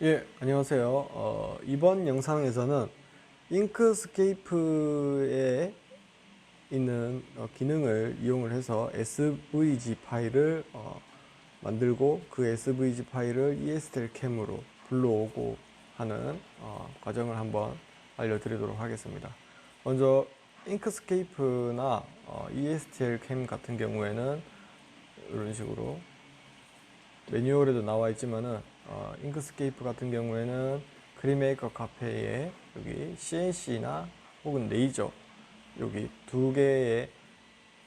예, 안녕하세요. 어, 이번 영상에서는 잉크스케이프에 있는 어, 기능을 이용을 해서 SVG 파일을 어, 만들고 그 SVG 파일을 ESTL 캠으로 불러오고 하는 어, 과정을 한번 알려드리도록 하겠습니다. 먼저 잉크스케이프나 어, 캠 같은 경우에는 이런 식으로 매뉴얼에도 나와 있지만은 어, 잉크스케이프 같은 경우에는 크리메이커 카페에 여기 CNC나 혹은 레이저 여기 두 개의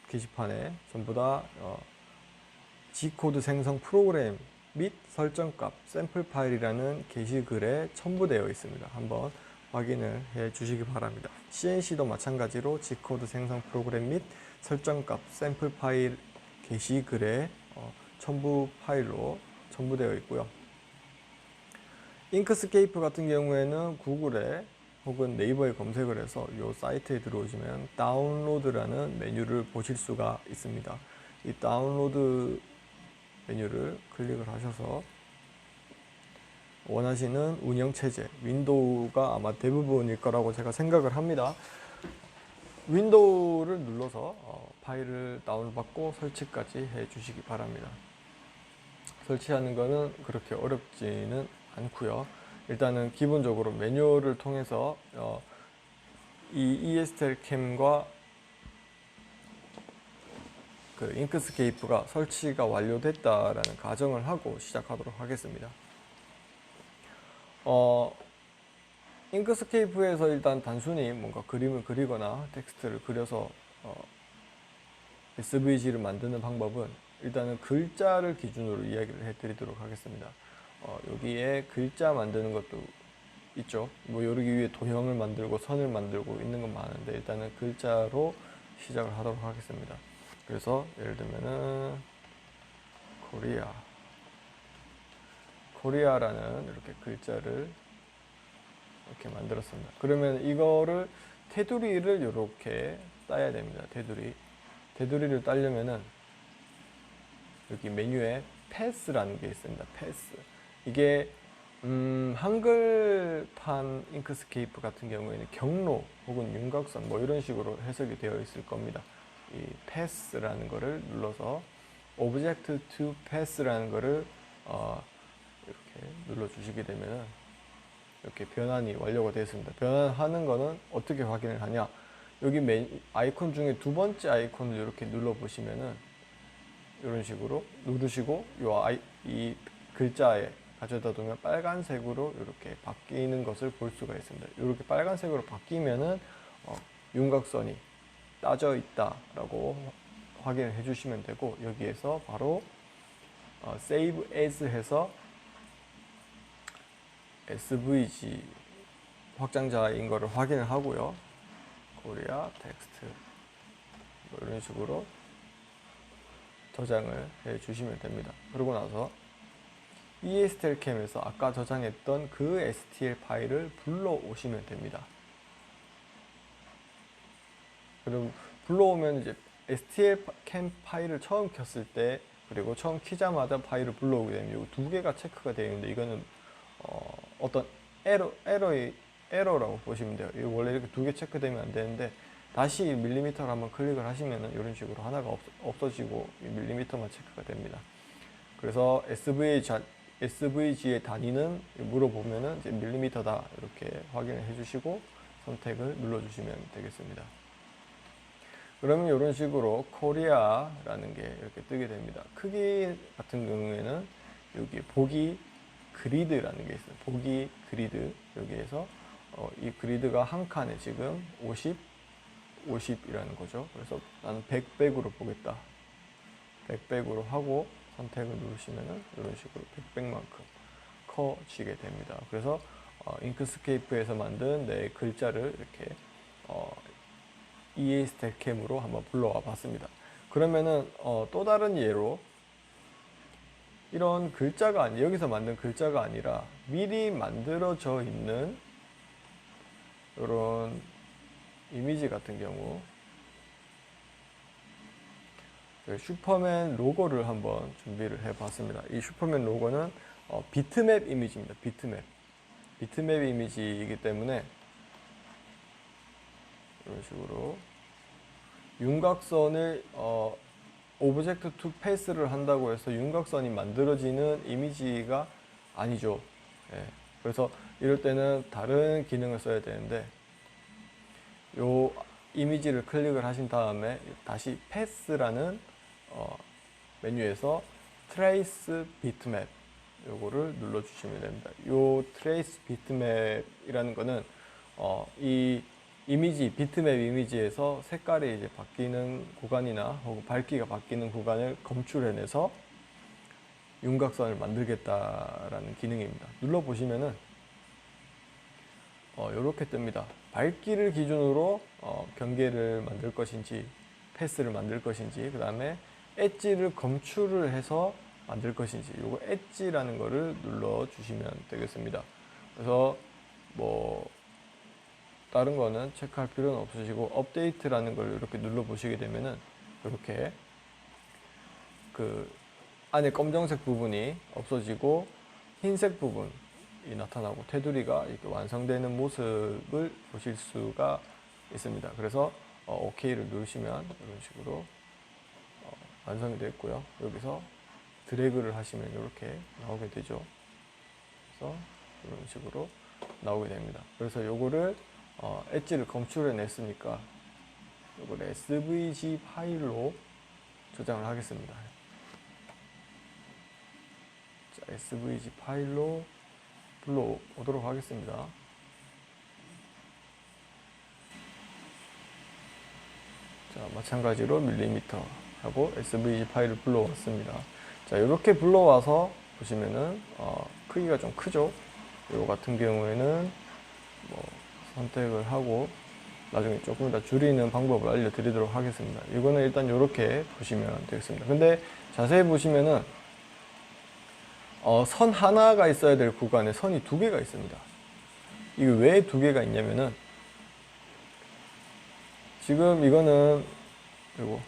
게시판에 전부 다 어, G코드 생성 프로그램 및 설정값 샘플 파일이라는 게시글에 첨부되어 있습니다. 한번 확인을 해 주시기 바랍니다. CNC도 마찬가지로 G코드 생성 프로그램 및 설정값 샘플 파일 게시글에 어, 첨부 파일로 첨부되어 있고요. 잉크스케이프 같은 경우에는 구글에 혹은 네이버에 검색을 해서 이 사이트에 들어오시면 다운로드라는 메뉴를 보실 수가 있습니다. 이 다운로드 메뉴를 클릭을 하셔서 원하시는 운영 체제, 윈도우가 아마 대부분일 거라고 제가 생각을 합니다. 윈도우를 눌러서 어, 파일을 다운받고 설치까지 해 주시기 바랍니다. 설치하는 거는 그렇게 어렵지는 않고요. 일단은 기본적으로 매뉴얼을 통해서 어, 이 ESTL 캠과 그 잉크스케이프가 설치가 완료됐다라는 가정을 하고 시작하도록 하겠습니다. 어, 잉크스케이프에서 일단 단순히 뭔가 그림을 그리거나 텍스트를 그려서 어, SVG를 만드는 방법은 일단은 글자를 기준으로 이야기를 해드리도록 하겠습니다. 어, 여기에 글자 만드는 것도 있죠. 뭐 여기 위에 도형을 만들고 선을 만들고 있는 건 많은데 일단은 글자로 시작을 하도록 하겠습니다. 그래서 예를 들면은 코리아 코리아라는 이렇게 글자를 이렇게 만들었습니다. 그러면 이거를 테두리를 이렇게 따야 됩니다. 테두리 테두리를 따려면은 여기 메뉴에 패스라는 게 있습니다. 패스. 이게 음, 한글판 잉크스케이프 같은 경우에는 경로 혹은 윤곽선 뭐 이런 식으로 해석이 되어 있을 겁니다. 이 패스라는 거를 눌러서 오브젝트 투 패스라는 거를 어, 이렇게 눌러 주시게 되면은 이렇게 변환이 완료가 되었습니다. 변환하는 거는 어떻게 확인을 하냐? 여기 메 아이콘 중에 두 번째 아이콘을 이렇게 눌러 보시면은 이런 식으로 누르시고 요 아이, 이 글자에 가져다 두면 빨간색으로 이렇게 바뀌는 것을 볼 수가 있습니다. 이렇게 빨간색으로 바뀌면은 어, 윤곽선이 따져 있다라고 확인을 해주시면 되고 여기에서 바로 어, Save As 해서 SVG 확장자인 것을 확인을 하고요. 코리아 텍스트 뭐 이런 식으로 저장을 해 주시면 됩니다. 그러고 나서 ESTL 캠에서 아까 저장했던 그 STL 파일을 불러 오시면 됩니다. 그럼 불러오면 이제 STL 캠 파일을 처음 켰을 때 그리고 처음 키자마자 파일을 불러오게 되면 이두 개가 체크가 되어 있는데 이거는 어, 어떤 에러 에러의 에러라고 보시면 돼요. 이거 원래 이렇게 두 개 체크되면 안 되는데 다시 밀리미터를 한번 클릭을 하시면은 이런 식으로 하나가 없, 없어지고 밀리미터만 체크가 됩니다. 그래서 SVG, 자, SVG의 단위는 물어보면은 이제 밀리미터다 이렇게 확인을 해주시고 선택을 눌러주시면 되겠습니다. 그러면 이런 식으로 코리아라는 게 이렇게 뜨게 됩니다. 크기 같은 경우에는 여기 보기 그리드라는 게 있어요. 보기 그리드 여기에서 어, 이 그리드가 한 칸에 지금 50, 50이라는 거죠. 그래서 나는 100, 100으로 보겠다. 100, 100으로 하고 선택을 누르시면은 이런 식으로 100, 100만큼 커지게 됩니다. 그래서 어, 잉크스케이프에서 만든 내 글자를 이렇게 어, EA 스택캠으로 한번 불러와 봤습니다. 그러면은 어, 또 다른 예로 이런 글자가 아니 여기서 만든 글자가 아니라 미리 만들어져 있는 이런 이미지 같은 경우 슈퍼맨 로고를 한번 준비를 해 봤습니다. 이 슈퍼맨 로고는 어, 비트맵 이미지입니다. 비트맵. 비트맵 이미지이기 때문에 이런 식으로 윤곽선을 어, 오브젝트 투 패스를 한다고 해서 윤곽선이 만들어지는 이미지가 아니죠. 예. 그래서 이럴 때는 다른 기능을 써야 되는데 요 이미지를 클릭을 하신 다음에 다시 패스라는 어, 메뉴에서 트레이스 비트맵 요거를 눌러 주시면 됩니다. 요 트레이스 비트맵이라는 거는 어, 이 이미지 비트맵 이미지에서 색깔이 이제 바뀌는 구간이나 혹은 밝기가 바뀌는 구간을 검출해내서 윤곽선을 만들겠다라는 기능입니다. 눌러 보시면은 어, 이렇게 뜹니다. 밝기를 기준으로 어, 경계를 만들 것인지 패스를 만들 것인지 그 다음에 엣지를 검출을 해서 만들 것인지 요거 엣지라는 거를 눌러 주시면 되겠습니다. 그래서 뭐 다른 거는 체크할 필요는 없으시고 업데이트라는 걸 이렇게 눌러 보시게 되면은 이렇게 그 안에 검정색 부분이 없어지고 흰색 부분이 나타나고 테두리가 이렇게 완성되는 모습을 보실 수가 있습니다. 그래서 어, OK를 누르시면 이런 식으로 어, 완성이 됐고요. 여기서 드래그를 하시면 이렇게 나오게 되죠. 그래서 이런 식으로 나오게 됩니다. 그래서 요거를 어, 엣지를 검출해 냈으니까 이걸 SVG 파일로 저장을 하겠습니다. 자, SVG 파일로 불러오도록 하겠습니다. 자, 마찬가지로 밀리미터 하고 SVG 파일을 불러왔습니다. 자, 이렇게 불러와서 보시면은 어, 크기가 좀 크죠. 요 같은 경우에는 뭐 선택을 하고 나중에 조금 더 줄이는 방법을 알려드리도록 하겠습니다. 이거는 일단 이렇게 보시면 되겠습니다. 근데 자세히 보시면은 어, 선 하나가 있어야 될 구간에 선이 두 개가 있습니다. 이게 왜 두 개가 있냐면은 지금 이거는 그리고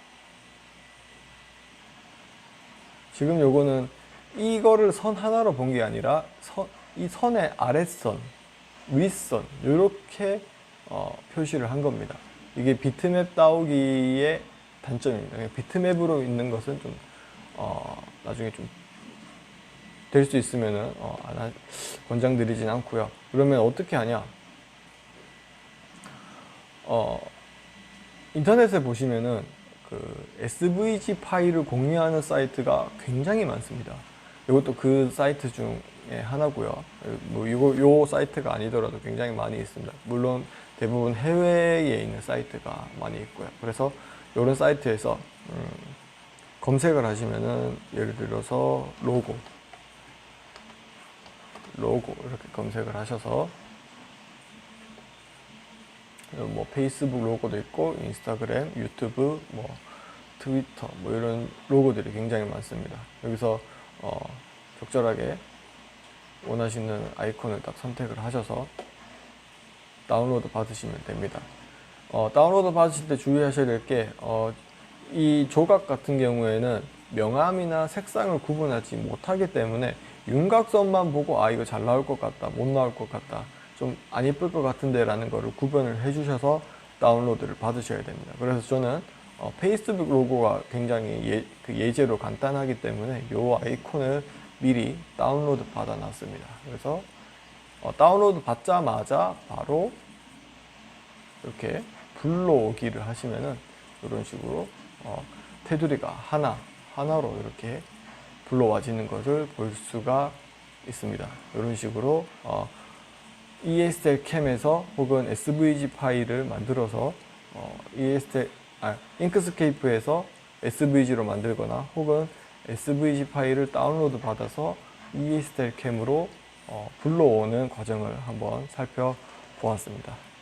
지금 요거는 이거를 선 하나로 본 게 아니라 선, 이 선의 아랫선, 윗선 이렇게 어, 표시를 한 겁니다. 이게 비트맵 따오기의 단점입니다. 그냥 비트맵으로 있는 것은 좀 어, 나중에 좀 될 수 있으면은 어, 권장드리진 않고요. 그러면 어떻게 하냐? 어, 인터넷에 보시면은 그 SVG 파일을 공유하는 사이트가 굉장히 많습니다. 이것도 그 사이트 중에 하나고요. 뭐 이거 요 사이트가 아니더라도 굉장히 많이 있습니다. 물론 대부분 해외에 있는 사이트가 많이 있고요. 그래서 이런 사이트에서 음, 검색을 하시면은 예를 들어서 로고, 로고 이렇게 검색을 하셔서 뭐 페이스북 로고도 있고 인스타그램, 유튜브, 뭐 트위터 뭐 이런 로고들이 굉장히 많습니다. 여기서 어, 적절하게 원하시는 아이콘을 딱 선택을 하셔서 다운로드 받으시면 됩니다. 어, 다운로드 받으실 때 주의하셔야 될게 어, 이 조각 같은 경우에는 명암이나 색상을 구분하지 못하기 때문에 윤곽선만 보고 아 이거 잘 나올 것 같다 못 나올 것 같다 좀 안 예쁠 것 같은데 라는 거를 구분을 해 주셔서 다운로드를 받으셔야 됩니다 그래서 저는 어, 페이스북 로고가 굉장히 예, 그 예제로 간단하기 때문에 이 아이콘을 미리 다운로드 받아 놨습니다 그래서 어, 다운로드 받자마자 바로 이렇게 불러오기를 하시면은 이런 식으로 어, 테두리가 하나 하나로 이렇게 불러와지는 것을 볼 수가 있습니다. 이런 식으로 어, ESL 캠에서 혹은 SVG 파일을 만들어서 어, ESL 아, 잉크스케이프에서 SVG로 만들거나 혹은 SVG 파일을 다운로드 받아서 ESL 캠으로 어, 불러오는 과정을 한번 살펴보았습니다. 네.